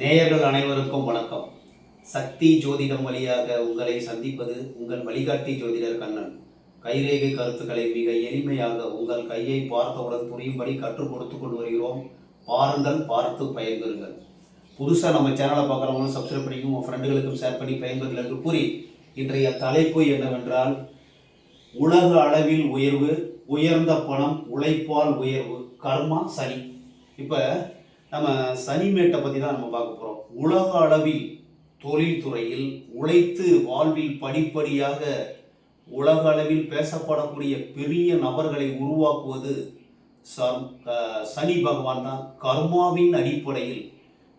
நேயர்கள் அனைவருக்கும் வணக்கம். சக்தி ஜோதிடம் வழியாக உங்களை சந்திப்பது உங்கள் வழிகாட்டி ஜோதிடர் கண்ணன். கைரேகை கருத்துக்களை மிக எளிமையாக உங்கள் கையை பார்த்தவுடன் புரியும்படி கற்றுக் கொடுத்து கொண்டு வருகிறோம். பாருங்கள் பார்த்து பயன்பெறுங்கள். புதுசாக நம்ம சேனலை பார்க்குறவங்களும் சப்ஸ்கிரைப் பண்ணிக்கும் உங்கள் ஃப்ரெண்டுகளுக்கும் ஷேர் பண்ணி பயன்பெறுங்கள் என்று கூறி இன்றைய தலைப்பு என்னவென்றால் உலக அளவில் உயர்வு உயர்ந்த பணம் உழைப்பால் உயர்வு கர்மா சனி. இப்போ நம்ம சனிமேட்டை பற்றி தான் நம்ம பார்க்க போகிறோம் உலக அளவில் தொழில்துறையில் உழைத்து வாழ்வில் படிப்படியாக உலக அளவில் பேசப்படக்கூடிய பெரிய நபர்களை உருவாக்குவது சனி பகவான் தான். கர்மாவின் அடிப்படையில்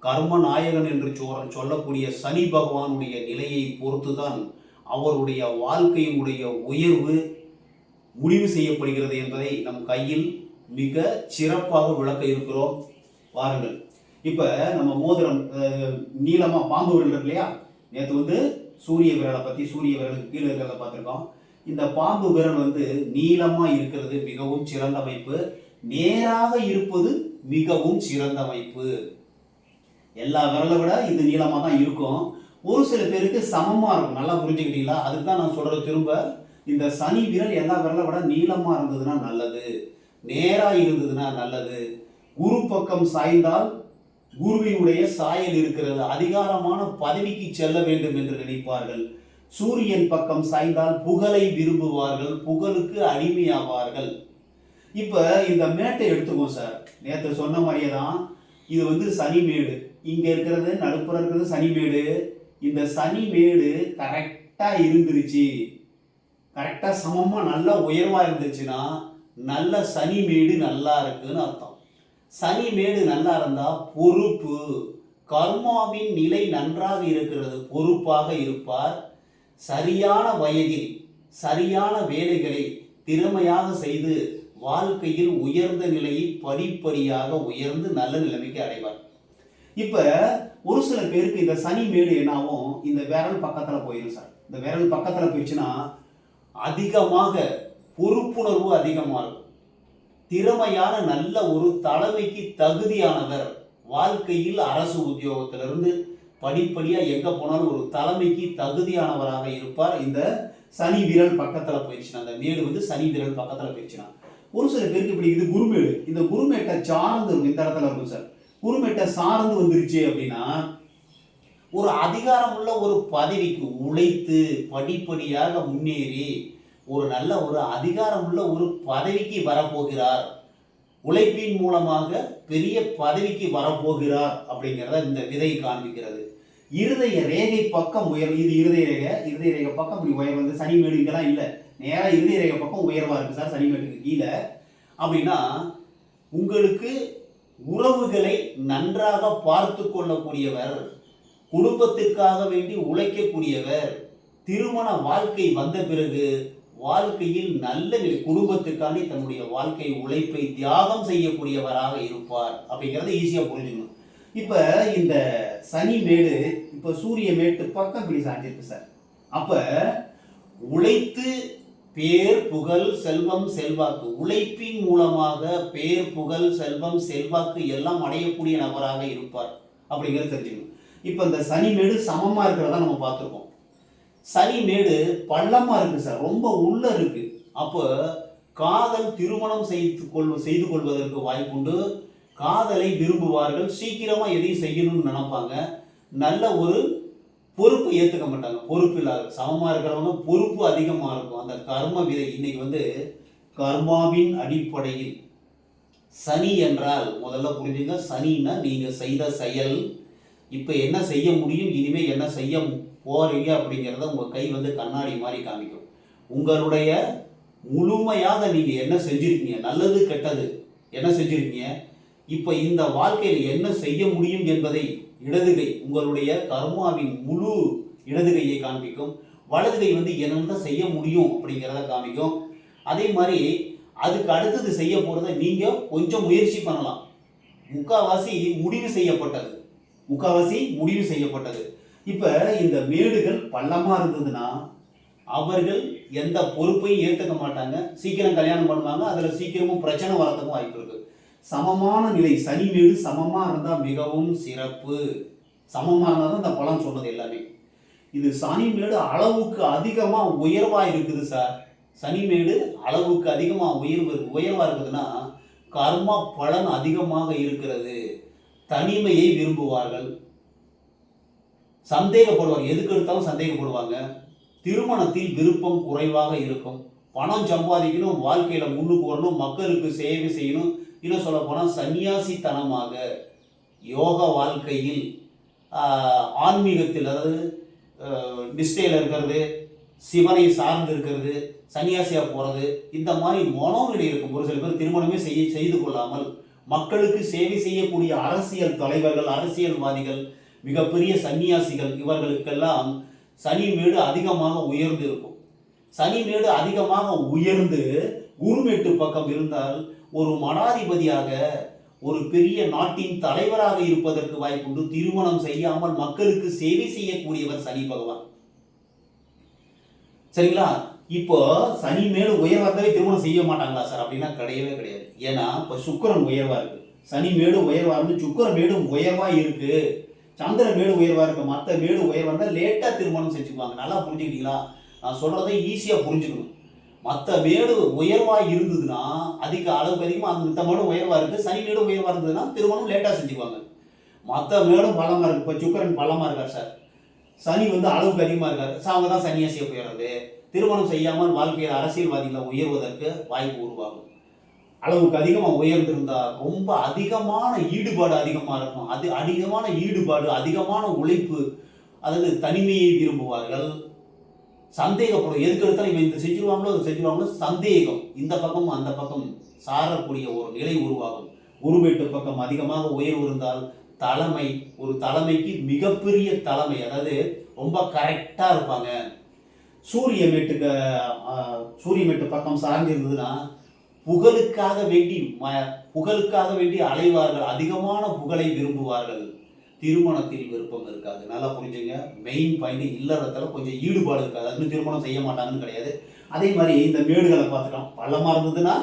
கர்ம நாயகன் என்று சொல் சொல்லக்கூடிய சனி பகவானுடைய நிலையை பொறுத்து தான் அவருடைய வாழ்க்கையினுடைய உயர்வு முடிவு செய்யப்படுகிறது என்பதை நம் கையில் மிக சிறப்பாக விளக்க இருக்கிறோம். பாருங்கள். இப்போ நம்ம மோதிரம் நீளமாக பாம்பு விரல் இருக்கு இல்லையா? நேற்று வந்து சூரிய விரலை பற்றி சூரிய விரலுக்கு கீழே இருக்கிறத பார்த்துருக்கோம். இந்த பாம்பு விரல் வந்து நீளமாக இருக்கிறது மிகவும் சிறந்த அமைப்பு. நேராக இருப்பது மிகவும் சிறந்த அமைப்பு. எல்லா விரலை விட இது நீளமாக தான் இருக்கும். ஒரு சில பேருக்கு சமமாக இருக்கும். நல்லா புரிஞ்சுக்கிட்டீங்களா? அதுக்கு தான் நான் சொல்கிறது திரும்ப. இந்த சனி விரல் எல்லா விரலை விட நீளமாக இருந்ததுன்னா நல்லது. நேராக இருந்ததுன்னா நல்லது. குரு பக்கம் சாய்ந்தால் குருவினுடைய சாயல் இருக்கிறது. அதிகாரமான பதவிக்கு செல்ல வேண்டும் என்று நினைப்பார்கள். சூரியன் பக்கம் சாய்ந்தால் புகழை விரும்புவார்கள் புகழுக்கு அடிமையாவார்கள். இப்போ இந்த மேட்டை எடுத்துக்கோ சார். நேற்று சொன்ன மாதிரியே தான் இது வந்து சனி மேடு. இங்கே இருக்கிறது நடுப்புற இருக்கிறது சனி மேடு. இந்த சனி மேடு கரெக்டாக இருந்துருச்சு. கரெக்டாக சமமாக நல்லா உயர்வாக இருந்துச்சுன்னா நல்ல சனி மேடு நல்லா இருக்குன்னு அர்த்தம். சனி மேடு நல்லா இருந்தால் பொறுப்பு. கர்மாவின் நிலை நன்றாக இருக்கிறது பொறுப்பாக இருப்பார். சரியான வயதில் சரியான வேலைகளை திறமையாக செய்து வாழ்க்கையில் உயர்ந்த நிலையை படிப்படியாக உயர்ந்து நல்ல நிலைமைக்கு அடைவார். இப்போ ஒரு சில பேருக்கு இந்த சனி மேடு என்னாகும் இந்த விரல் பக்கத்தில் போயிடும் சார். இந்த விரல் பக்கத்தில் போயிடுச்சுன்னா அதிகமாக பொறுப்புணர்வு அதிகமாக இருக்கும். திறமையான நல்ல ஒரு தலைமைக்கு தகுதியானவர். வாழ்க்கையில் அரசு உத்தியோகத்திலிருந்து படிப்படியாக எங்கே போனாலும் ஒரு தலைமைக்கு தகுதியானவராக இருப்பார். இந்த சனி விரல் பக்கத்தில் போயிடுச்சுன்னா அந்த மேடு வந்து சனி விரல் பக்கத்தில் போயிடுச்சுன்னா. ஒரு சில பேருக்கு இப்படி இது குருமேடு. இந்த குருமேட்டை சார்ந்து இருக்கும். இந்த இடத்துல இருக்கும் சார். குருமேட்டை சார்ந்து வந்துருச்சு அப்படின்னா ஒரு அதிகாரமுள்ள ஒரு பதவிக்கு உழைத்து படிப்படியாக முன்னேறி ஒரு நல்ல ஒரு அதிகாரமுள்ள ஒரு பதவிக்கு வரப்போகிறார். உழைப்பின் மூலமாக பெரிய பதவிக்கு வரப்போகிறார் அப்படிங்கிறத இந்த விதை காண்பிக்கிறது. இருதய ரேகை பக்கம் உயர் இது இருதய ரேகை இருதய ரேகை பக்கம் இப்படி உயர் வந்து சனி மேடு இங்கெல்லாம் இல்லை. நேராக இருதய ரேகை பக்கம் உயர்வாக இருக்குது சார் சனி மேட்டுக்கு கீழே. அப்படின்னா உங்களுக்கு உறவுகளை நன்றாக பார்த்து கொள்ளக்கூடியவர் குடும்பத்திற்காக வேண்டி உழைக்கக்கூடியவர் திருமண வாழ்க்கை வந்த பிறகு வாழ்க்கையில் நல்ல நிலை குடும்பத்திற்காண்டி தன்னுடைய வாழ்க்கை உழைப்பை தியாகம் செய்யக்கூடியவராக இருப்பார் அப்படிங்கிறத ஈஸியாக புரிஞ்சுக்கணும். இப்போ இந்த சனி மேடு இப்போ சூரிய மேட்டு பக்கம் இப்படி சாஞ்சிருக்கு சார். அப்போ உழைத்து பேர் புகழ் செல்வம் செல்வாக்கு உழைப்பின் மூலமாக பேர் புகழ் செல்வம் செல்வாக்கு எல்லாம் அடையக்கூடிய நபராக இருப்பார் அப்படிங்கிறது தெரிஞ்சுக்கணும். இப்போ இந்த சனி மேடு சமமாக இருக்கிறதா நம்ம பார்த்துருக்கோம். சனி மேடு பள்ளமாக இருக்குது சார். ரொம்ப உள்ளே இருக்குது அப்போ காதல் திருமணம் செய்து கொள் செய்து கொள்வதற்கு வாய்ப்புண்டு காதலை விரும்புவார்கள். சீக்கிரமாக எதையும் செய்யணும்னு நினைப்பாங்க. நல்ல ஒரு பொறுப்பு ஏற்றுக்க மாட்டாங்க. பொறுப்பு இல்லாத சமமாக இருக்கிறவங்க பொறுப்பு அதிகமாக இருக்கும். அந்த கர்ம விதை இன்னைக்கு வந்து கர்மாவின் அடிப்படையில். சனி என்றால் முதல்ல புரிஞ்சுங்க சனின்னா நீங்கள் செய்த செயல். இப்போ என்ன செய்ய முடியும் இனிமேல் என்ன செய்ய போகிறீங்க அப்படிங்கிறத உங்கள் கை வந்து கண்ணாடி மாதிரி காமிக்கும். உங்களுடைய முழுமையாக நீங்கள் என்ன செஞ்சுருக்கீங்க? நல்லது கெட்டது என்ன செஞ்சுருக்கீங்க? இப்போ இந்த வாழ்க்கையில் என்ன செய்ய முடியும் என்பதை இடதுகை உங்களுடைய கர்மாவின் முழு இடதுகையை காண்பிக்கும். வலதுகை வந்து என்னென்ன செய்ய முடியும் அப்படிங்கிறத காமிக்கும். அதே மாதிரி அதுக்கு அடுத்தது செய்ய போகிறத நீங்கள் கொஞ்சம் முயற்சி பண்ணலாம். முக்காவாசி முடிவு செய்யப்பட்டது. முக்காவாசி முடிவு செய்யப்பட்டது. இப்போ இந்த மேடுகள் பள்ளமாக இருந்ததுன்னா அவர்கள் எந்த பொறுப்பையும் ஏற்றுக்க மாட்டாங்க. சீக்கிரம் கல்யாணம் பண்ணுவாங்க. அதில் சீக்கிரமும் பிரச்சனை வரத்துக்கும் வாய்ப்பு இருக்கு. சமமான நிலை சனி மேடு சமமாக இருந்தால் மிகவும் சிறப்பு. சமமாக இருந்தால் தான் இந்த பழம் சொன்னது எல்லாமே. இது சனி மேடு அளவுக்கு அதிகமாக உயர்வாக இருக்குது சார். சனிமேடு அளவுக்கு அதிகமாக உயர்வு உயர்வாக இருக்குதுன்னா கர்மா பலன் அதிகமாக இருக்கிறது. தனிமையை விரும்புவார்கள். சந்தேகப்படுவாங்க. எதுக்கு எடுத்தாலும் சந்தேகப்படுவாங்க. திருமணத்தில் விருப்பம் குறைவாக இருக்கும். பணம் சம்பாதிக்கணும் வாழ்க்கையில் முன்னுக்கு வரணும் மக்களுக்கு சேவை செய்யணும். இன்னும் சொல்ல போனால் சன்னியாசித்தனமாக யோக வாழ்க்கையில் ஆன்மீகத்தில் அதாவது நிஷ்டையில் இருக்கிறது சிவனை சார்ந்து இருக்கிறது சன்னியாசியாக போகிறது இந்த மாதிரி மனோநிலை இருக்கும். ஒரு சில பேர் திருமணமே செய்ய செய்து கொள்ளாமல் மக்களுக்கு சேவை செய்யக்கூடிய அரசியல் தலைவர்கள் அரசியல்வாதிகள் மிகப்பெரிய சன்னியாசிகள் இவர்களுக்கெல்லாம் சனி மேடு அதிகமாக உயர்ந்து இருக்கும். சனி மேடு அதிகமாக உயர்ந்து உருமேட்டு பக்கம் இருந்தால் ஒரு மடாதிபதியாக ஒரு பெரிய நாட்டின் தலைவராக இருப்பதற்கு வாய்ப்புண்டு. திருமணம் செய்யாமல் மக்களுக்கு சேவை செய்யக்கூடியவர் சனி பகவான். சரிங்களா? இப்போ சனி மேல உயர்வா இருந்தாலே திருமணம் செய்ய மாட்டாங்களா சார்? அப்படின்னா கிடையவே கிடையாது. ஏன்னா இப்போ சுக்கிரன் உயர்வா இருக்கு. சனி மேடு உயர்வா இருந்து சுக்கரன் மேடும் உயர்வா இருக்கு. சந்திர மேடு உயர்வா இருக்கு. மற்ற மேடு உயர்வா இருந்தால் லேட்டா திருமணம் செஞ்சுக்குவாங்க. நல்லா புரிஞ்சுக்கிட்டீங்களா? நான் சொல்றதை ஈஸியா புரிஞ்சுக்கணும். மற்ற மேடு உயர்வா இருந்ததுன்னா அதிக அளவுக்கு அதிகமாக அந்த மித்த மேடும் உயர்வா இருக்கு. சனி மேடும் உயர்வா இருந்ததுன்னா திருமணம் லேட்டா செஞ்சுக்குவாங்க. மற்ற மேடும் பலமா இருக்கு. இப்போ சுக்கரன் பலமா இருக்கார் சார். சனி வந்து அளவுக்கு அதிகமாக இருக்காரு. ஸோ அவங்க தான் சனியாசியை போயிடுறது. திருமணம் செய்யாமல் வாழ்க்கையில் அரசியல்வாதிகளை உயர்வதற்கு வாய்ப்பு உருவாகும். அளவுக்கு அதிகமாக உயர்ந்திருந்தா ரொம்ப அதிகமான ஈடுபாடு அதிகமாக இருக்கும். அது அதிகமான ஈடுபாடு அதிகமான உழைப்பு அதாவது தனிமையை விரும்புவார்கள். சந்தேகப்படும். எதுக்கு எடுத்தாலும் இவன் இந்த செஞ்சிருவாங்களோ அதை செஞ்சிருவாங்களோ சந்தேகம். இந்த பக்கம் அந்த பக்கம் சாரக்கூடிய ஒரு நிலை உருவாகும். குருவேட்டு பக்கம் அதிகமாக உயர்வு இருந்தால் தலைமை ஒரு தலைமைக்கு மிகப்பெரிய தலைமை அதாவது ரொம்ப கரெக்டாக இருப்பாங்க. சூரிய மேட்டுக்கு சூரிய மேட்டு பக்கம் சார்ந்து இருந்ததுன்னா புகழுக்காக வேண்டி ம- புகழுக்காக வேண்டி அலைவார்கள் அதிகமான புகழை விரும்புவார்கள். திருமணத்தில் விருப்பம் இருக்காது. நல்லா புரிஞ்சுங்க. மெயின் பாயிண்ட் இல்லறத்துல கொஞ்சம் ஈடுபாடு இருக்காது. அது திருமணம் செய்ய மாட்டாங்கன்னு கிடையாது. அதே மாதிரி இந்த மேடுகளை பார்த்துக்கலாம். பள்ளமாக இருந்ததுன்னா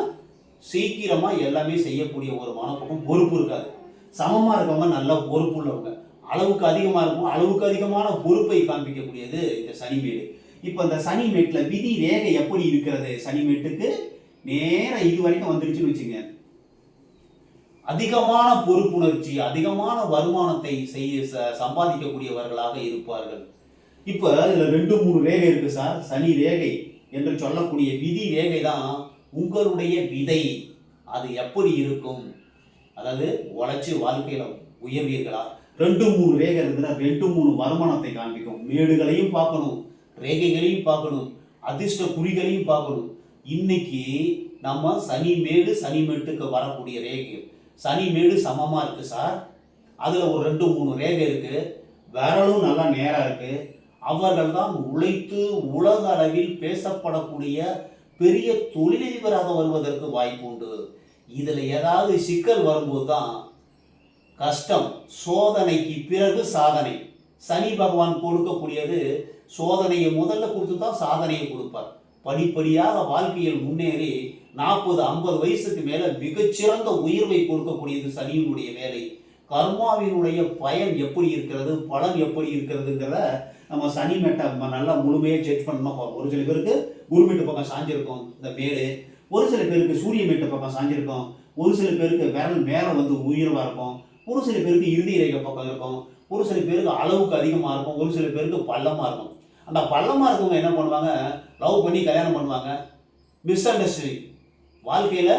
சீக்கிரமாக எல்லாமே செய்யக்கூடிய ஒரு மனப்பக்கம் பொறுப்பு இருக்காது. சமமாக இருக்கவங்க நல்லா பொறுப்பு உள்ளவங்க அளவுக்கு அதிகமாக இருக்கும். அளவுக்கு அதிகமான பொறுப்பை காண்பிக்கக்கூடியது இந்த சனிமேடு இப்போ இந்த சனி மேட்டில் விதி ரேகை எப்படி இருக்கிறது? சனி மேட்டுக்கு நேராக இது வரைக்கும் வந்துருச்சுன்னு வச்சுங்க. அதிகமான பொறுப்புணர்ச்சி அதிகமான வருமானத்தை செய்ய ச- சம்பாதிக்கக்கூடியவர்களாக இருப்பார்கள். இப்போ இதில் ரெண்டு மூணு ரேகை இருக்கு சார். சனி ரேகை என்று சொல்லக்கூடிய விதி ரேகை தான் உங்களுடைய விதை. அது எப்படி இருக்கும்? அதாவது உழைச்சி வாழ்க்கையில் உயர்வீர்களா? ரெண்டு மூணு ரேகை இருந்ததுன்னா ரெண்டு மூணு வருமானத்தை காண்பிக்கும். மேடுகளையும் பார்க்கணும். ரேகைகளையும் பார்க்கணும் அதிர்ஷ்ட குறிகளையும் பார்க்கணும். இன்னைக்கு நம்ம சனி மேடு சனி மேட்டுக்கு வரக்கூடிய ரேகை. சனி மேடு சமமாக இருக்குது சார்? அதில் ஒரு ரெண்டு மூணு ரேகை இருக்குது விரலும் நல்லா நேராக இருக்குது அவர்கள் தான் உழைத்து உலக அளவில் பேசப்படக்கூடிய பெரிய தொழிலதிபராக வருவதற்கு வாய்ப்பு உண்டு. இதில் ஏதாவது சிக்கல் வரும்போது தான் கஷ்டம் சோதனைக்கு பிறகு சாதனை. சனி பகவான் கொடுக்கக்கூடியது சோதனையை முதல்ல கொடுத்து தான் சாதனையை கொடுப்பார். படிப்படியாக வாழ்க்கையில் முன்னேறி நாற்பது ஐம்பது வயசுக்கு மேலே மிகச்சிறந்த உயர்வை கொடுக்கக்கூடியது சனியினுடைய வேலை. கர்மாவினுடைய பயன் எப்படி இருக்கிறது பலன் எப்படி இருக்கிறதுங்கிறத நம்ம சனி மேட்டை நம்ம நல்லா முழுமையாக ஜட்ஜ் பண்ணணும் ஒரு சில பேருக்கு குருமேட்டு பக்கம் சாஞ்சிருக்கும் இந்த மேடு ஒரு சில பேருக்கு சூரிய மேட்டு பக்கம் சாஞ்சிருக்கும் ஒரு சில பேருக்கு விரல் மேலே வந்து உயர்வாக இருக்கும் ஒரு சில பேருக்கு இறுதி ரேகை பக்கம் இருக்கும் ஒரு சில பேருக்கு அளவுக்கு அதிகமாக இருக்கும் ஒரு சில பேருக்கு பள்ளமாக இருக்கும். அந்த பள்ளமாக இருக்கவங்க என்ன பண்ணுவாங்க? லவ் பண்ணி கல்யாணம் பண்ணுவாங்க. மிஸ் அண்டர்ஸ்டாண்டிங் வாழ்க்கையில்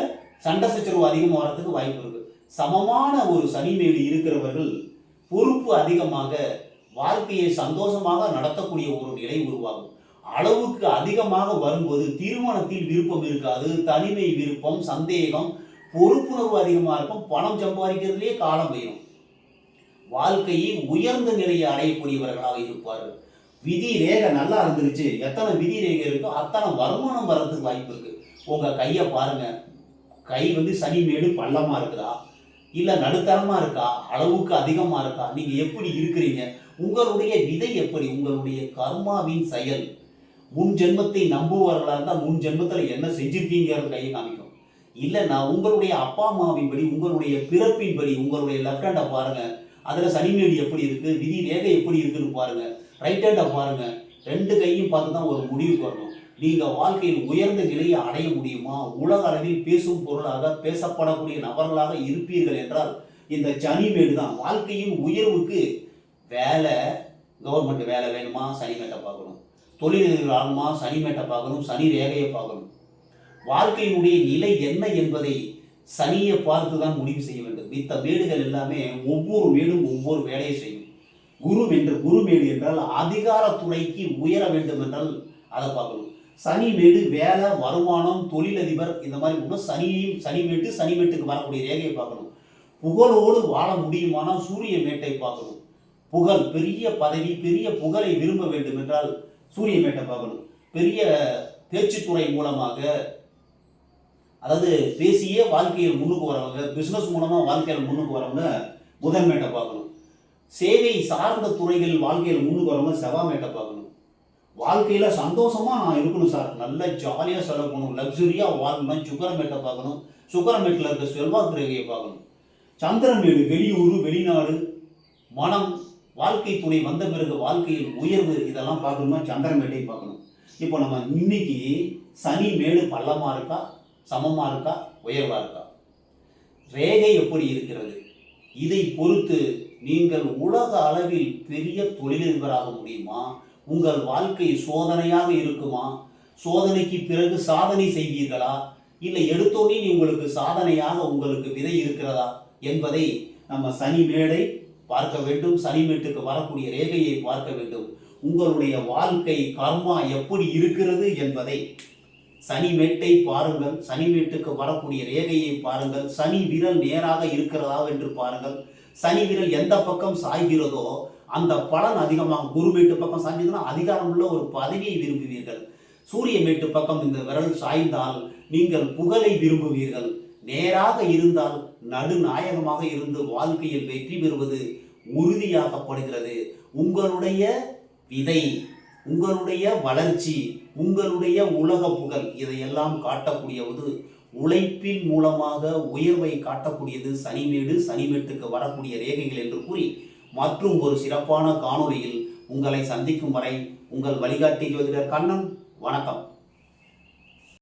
சண்டை சச்சரவு அதிகமாக வர்றதுக்கு வாய்ப்பு இருக்குது சமமான ஒரு சனிமேடு இருக்கிறவர்கள் பொறுப்பு அதிகமாக வாழ்க்கையை சந்தோஷமாக நடத்தக்கூடிய ஒரு நிலை உருவாகும். அளவுக்கு அதிகமாக வரும்போது திருமணத்தில் விருப்பம் இருக்காது தனிமை விருப்பம் சந்தேகம் பொறுப்புணர்வு அதிகமாக இருக்கும் பணம் சம்பாதிக்கிறதுலேயே காலம் போயிடும் வாழ்க்கையை உயர்ந்த நிலையை அடையக்கூடியவர்களாக இருப்பார்கள். விதி ரேகை நல்லா இருந்துருச்சு. எத்தனை விதி ரேகை இருக்கோ அத்தனை வருமானம் வர்றதுக்கு வாய்ப்பு இருக்கு. உங்கள் கையை பாருங்கள் கை வந்து சனி மேடு பள்ளமாக இருக்குதா? இல்லை நடுத்தரமாக இருக்கா? அளவுக்கு அதிகமாக இருக்கா? நீங்கள் எப்படி இருக்கிறீங்க? உங்களுடைய விதை எப்படி? உங்களுடைய கர்மாவின் செயல். முன் ஜென்மத்தை நம்புவார்களாக இருந்தால் முன் ஜென்மத்தில் என்ன செஞ்சிருக்கீங்கிறது கையை காமிக்கும். இல்லை நான் உங்களுடைய அப்பா அம்மாவின் படி உங்களுடைய பிறப்பின் படி உங்களுடைய லெஃப்ட் ஹேண்டை பாருங்கள் அதில் சனிமேடு எப்படி இருக்குது விதி ரேகை எப்படி இருக்குன்னு பாருங்கள் ரைட் ஹேண்டை பாருங்கள் ரெண்டு கையும் பார்த்து தான் ஒரு முடிவுக்கு வரணும். நீங்கள் வாழ்க்கையில் உயர்ந்த நிலையை அடைய முடியுமா? உலக அளவில் பேசும் பொருளாக பேசப்படக்கூடிய நபர்களாக இருப்பீர்கள் என்றால் இந்த சனிமேடு தான் வாழ்க்கையின் உயர்வுக்கு வேலை. கவர்மெண்ட் வேலை வேணுமா? சனிமேட்டை பார்க்கணும். தொழிலதிபர் ஆகுமா? சனிமேட்டை பார்க்கணும். சனி ரேகையை பார்க்கணும். வாழ்க்கையினுடைய நிலை என்ன என்பதை சனியை பார்த்து தான் முடிவு செய்ய வேண்டும். மித்த மேடுகள் எல்லாமே ஒவ்வொரு மேடும் ஒவ்வொரு வேலையை செய்யும். குரு என்று குரு மேடு என்றால் அதிகாரத்துறைக்கு உயர வேண்டும் என்றால் அதை பார்க்கணும். சனி மேடு வேலை வருமானம் தொழிலதிபர் இந்த மாதிரி ஒன்று சனியையும் சனி மேட்டு சனி மேட்டுக்கு வரக்கூடிய ரேகையை பார்க்கணும். புகழோடு வாழ முடியுமானால் சூரிய மேட்டை பார்க்கணும். புகழ் பெரிய பதவி பெரிய புகழை விரும்ப வேண்டும் என்றால் சூரிய மேட்டை பார்க்கணும். பெரிய பேச்சுத்துறை மூலமாக அதாவது பேசியே வாழ்க்கையில் முன்னுக்கு வரவங்க பிஸ்னஸ் மூலமாக வாழ்க்கையில் முன்னுக்கு வரவங்க புதன் மேட்டை பார்க்கணும். சேவை சார்ந்த துறைகளில் வாழ்க்கையில் முன்னுக்கு வரவங்க செவ்வாய் மேட்டை பார்க்கணும். வாழ்க்கையில் சந்தோஷமாக நான் இருக்கணும் சார். நல்ல ஜாலியாக செலவு பண்ணணும். லக்ஸுரியாக வாழணும் சுக்கரமேட்டை பார்க்கணும். சுக்கரமேட்டில் இருக்க செல்வாக்கு ரேகையை பார்க்கணும். சந்திரமேடு வெளியூர் வெளிநாடு மனம் வாழ்க்கை துணை வந்த பிறகு வாழ்க்கையில் உயர்வு இதெல்லாம் பார்க்கணுமா சந்திரமேட்டை பார்க்கணும். இப்போ நம்ம இன்னைக்கு சனி மேடு பள்ளமாக இருக்கா? சமமாக இருக்கா உயர்வாக இருக்கா? ரேகை எப்படி இருக்கிறது? இதை பொறுத்து நீங்கள் உலக அளவில் பெரிய தொழிலதிபராக முடியுமா? உங்கள் வாழ்க்கை சோதனையாக இருக்குமா? சோதனைக்கு பிறகு சாதனை செய்வீர்களா? இல்லை எடுத்தோடனே உங்களுக்கு சாதனையாக உங்களுக்கு விதை இருக்கிறதா? என்பதை நம்ம சனி மேடை பார்க்க வேண்டும். சனி மேட்டுக்கு வரக்கூடிய ரேகையை பார்க்க வேண்டும். உங்களுடைய வாழ்க்கை கர்மா எப்படி இருக்கிறது என்பதை சனி மேட்டை பாருங்கள் சனி மேட்டுக்கு வரக்கூடிய ரேகையை பாருங்கள் சனி விரல் நேராக இருக்கிறதா என்று பாருங்கள். சனி விரல் எந்த பக்கம் சாய்கிறதோ அந்த பலன் அதிகமாக குரு மேட்டு பக்கம் சாய்ந்ததுன்னா அதிகாரம் உள்ள ஒரு பதவியை விரும்புவீர்கள். சூரிய மேட்டு பக்கம் இந்த விரல் சாய்ந்தால் நீங்கள் புகழை விரும்புவீர்கள். நேராக இருந்தால் நடுநாயகமாக இருந்து வாழ்க்கையில் வெற்றி பெறுவது உறுதியாகப்படுகிறது உங்களுடைய விதை உங்களுடைய வளர்ச்சி உங்களுடைய உலக புகழ் இதையெல்லாம் காட்டக்கூடியவது உழைப்பின் மூலமாக உயர்வை காட்டக்கூடியது சனிமேடு சனிமேட்டுக்கு வரக்கூடிய ரேகைகள் என்று கூறி மற்றும் ஒரு சிறப்பான காணொலியில் உங்களை சந்திக்கும் வரை உங்கள் வழிகாட்டி ஜோதிடர் கண்ணன். வணக்கம்.